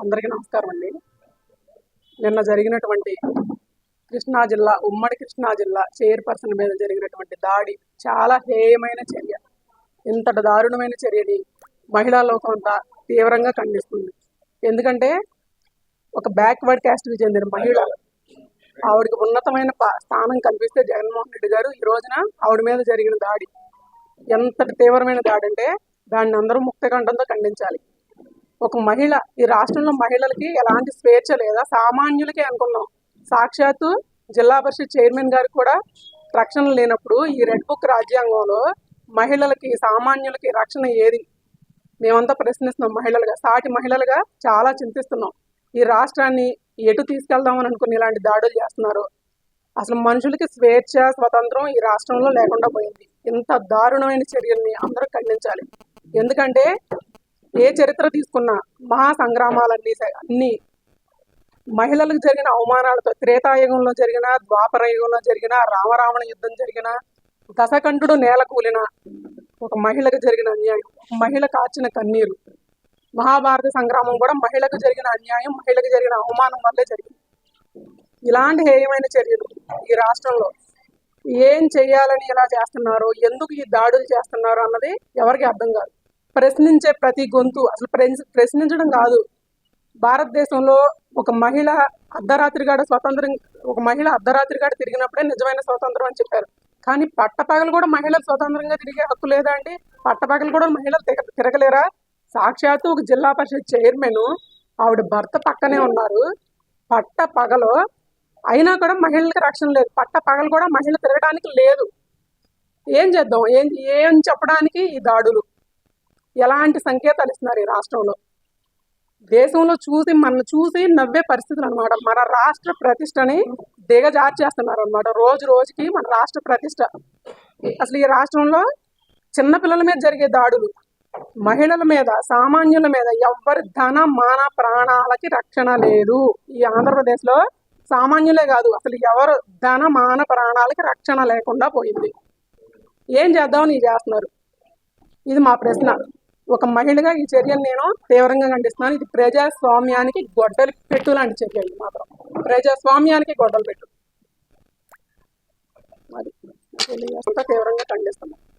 అందరికీ నమస్కారం అండి. నిన్న జరిగినటువంటి కృష్ణా జిల్లా ఉమ్మడి కృష్ణా జిల్లా చైర్పర్సన్ మీద జరిగినటువంటి దాడి చాలా హేయమైన చర్య. ఇంతటి దారుణమైన చర్యని మహిళా లోకం అంతా తీవ్రంగా ఖండిస్తుంది. ఎందుకంటే ఒక బ్యాక్వర్డ్ క్యాస్ట్కి చెందిన మహిళ ఆవిడకి ఉన్నతమైన ప- స్థానం కల్పిస్తే జగన్మోహన్ రెడ్డి గారు ఈ రోజున ఆవిడ మీద జరిగిన దాడి. ఎంతటి తీవ్రమైన దాడి అంటే దాన్ని అందరూ ముక్తకంఠంతో ఖండించాలి. ఒక మహిళ ఈ రాష్ట్రంలో మహిళలకి ఎలాంటి స్వేచ్ఛ లేదా సామాన్యులకే అనుకున్నాం సాక్షాత్తు జిల్లా పరిషత్ చైర్మన్ గారు కూడా రక్షణ లేనప్పుడు ఈ రెడ్ బుక్ రాజ్యాంగంలో మహిళలకి సామాన్యులకి రక్షణ ఏది? మేమంతా ప్రశ్నిస్తున్నాం మహిళలుగా సాటి మహిళలుగా చాలా చింతిస్తున్నాం. ఈ రాష్ట్రాన్ని ఎటు తీసుకెళ్దామని అనుకుని ఇలాంటి దాడులు చేస్తున్నారు. అసలు మనుషులకి స్వేచ్ఛ స్వతంత్రం ఈ రాష్ట్రంలో లేకుండా పోయింది. ఇంత దారుణమైన చర్యల్ని అందరూ ఖండించాలి. ఎందుకంటే ఏ చరిత్ర తీసుకున్నా మహా సంగ్రామాలన్నీ అన్ని. మహిళలకు జరిగిన అవమానాలతో త్రేతాయుగంలో జరిగిన ద్వాపర యుగంలో జరిగిన రామరావణ యుద్ధం జరిగిన దశకంఠుడు నేల కూలిన ఒక మహిళకు జరిగిన అన్యాయం. మహిళ కాచిన కన్నీరు. మహాభారత సంగ్రామం కూడా మహిళకు జరిగిన అన్యాయం మహిళకు జరిగిన అవమానం వల్లే జరిగింది. ఇలాంటి హేయమైన చర్యలు ఈ రాష్ట్రంలో ఏం చేయాలని ఇలా చేస్తున్నారు ఎందుకు ఈ దాడులు చేస్తున్నారు అన్నది ఎవరికి అర్థం కాదు. ప్రశ్నించే ప్రతి గొంతు అసలు ప్రశ్నించడం కాదు. భారతదేశంలో ఒక మహిళ అర్ధరాత్రిగాడ స్వతంత్రం ఒక మహిళ అర్ధరాత్రిగాడ తిరిగినప్పుడే నిజమైన స్వతంత్రం అని చెప్పారు. కానీ పట్టపగలు కూడా మహిళలు స్వతంత్రంగా తిరిగే హక్కు లేదా అండి? పట్టపగలు కూడా మహిళలు తిరగ- తిరగలేరా? సాక్షాత్తు ఒక జిల్లా పరిషత్ చైర్మన్ ఆవిడ భర్త పక్కనే ఉన్నారు. పట్ట పగలో అయినా కూడా మహిళలకు రక్షణ లేదు. పట్ట పగలు కూడా మహిళ తిరగడానికి లేదు. ఏం చేద్దాం? ఏం ఏం చెప్పడానికి ఈ దాడులు? ఎలాంటి సంకేతాలు ఇస్తున్నారు ఈ రాష్ట్రంలో? దేశంలో చూసి మన చూసి నవ్వే పరిస్థితులు అనమాట మన రాష్ట్ర ప్రతిష్టని దిగజార్చేస్తున్నారు అనమాట రోజు రోజుకి మన రాష్ట్ర ప్రతిష్ట. అసలు ఈ రాష్ట్రంలో చిన్నపిల్లల మీద జరిగే దాడులు మహిళల మీద సామాన్యుల మీద ఎవరి ధన మాన ప్రాణాలకి రక్షణ లేదు. ఈ ఆంధ్రప్రదేశ్లో సామాన్యులే కాదు అసలు ఎవరు ధన మాన ప్రాణాలకి రక్షణ లేకుండా పోయింది. ఏం చేద్దామని చేస్తున్నారు? ఇది మా ప్రశ్న. ఒక మహిళగా ఈ చర్యలు నేను తీవ్రంగా ఖండిస్తున్నాను. ఇది ప్రజాస్వామ్యానికి గొడ్డలు పెట్టు లాంటి చర్య ఇది మాత్రం. ప్రజాస్వామ్యానికి గొడ్డలు పెట్టు. అది. తీవ్రంగా ఖండిస్తున్నాను.